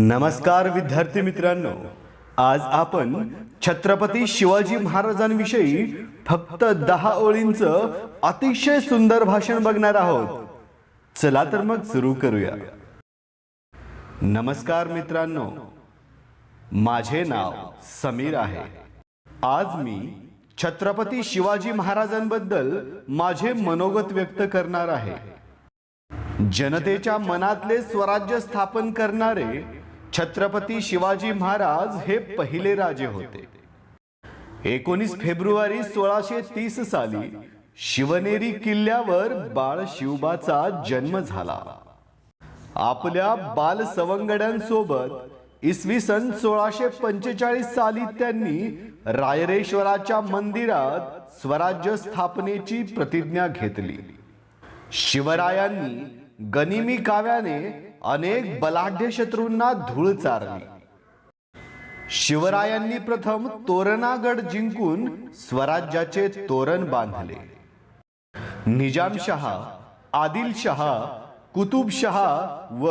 नमस्कार विद्यार्थी मित्रांनो. आज आपण छत्रपती शिवाजी महाराजांविषयी फक्त दहा ओळींचं अतिशय सुंदर भाषण बघणार आहोत. चला तर मग सुरू करूया. नमस्कार मित्रांनो. माझे नाव समीर आहे. आज मी छत्रपती शिवाजी महाराजांबद्दल माझे मनोगत व्यक्त करणार आहे. जनतेच्या मनातले स्वराज्य स्थापन करणारे छत्रपती शिवाजी महाराज हे पहिले राजे होते. एकोणीस फेब्रुवारी सोळाशे तीस साली शिवनेरी किल्ल्यावर बाळ शिवबाचा जन्म झाला. आपल्या बाल सवंगड्यांसोबत इसवी सन सोळाशे पंचेचाळीस साली त्यांनी रायरेश्वराच्या मंदिरात स्वराज्य स्थापनेची प्रतिज्ञा घेतली. शिवरायांनी गनिमी काव्याने अनेक बलाढ्य शत्रूंना धूळ चारली. शिवरायांनी प्रथम तोरणागड जिंकून स्वराज्याचे तोरण बांधले. निजामशहा आदिलशहा कुतुबशहा व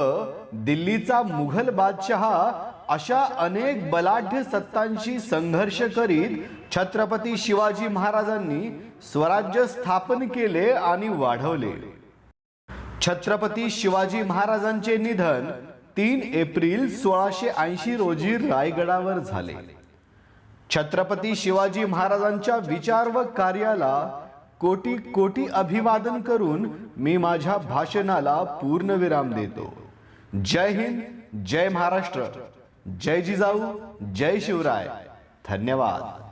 दिल्लीचा मुघल बादशहा अशा अनेक बलाढ्य सत्तांशी संघर्ष करीत छत्रपती शिवाजी महाराजांनी स्वराज्य स्थापन केले आणि वाढवले. छत्रपती शिवाजी महाराजांचे निधन तीन एप्रिल सोळाशे ऐंशी रोजी रायगडावर झाले. छत्रपती शिवाजी महाराजांच्या विचार व कार्याला कोटी कोटी अभिवादन करून मी माझ्या भाषणाला पूर्णविराम देतो. जय हिंद जय महाराष्ट्र जय जिजाऊ जय शिवराय. धन्यवाद.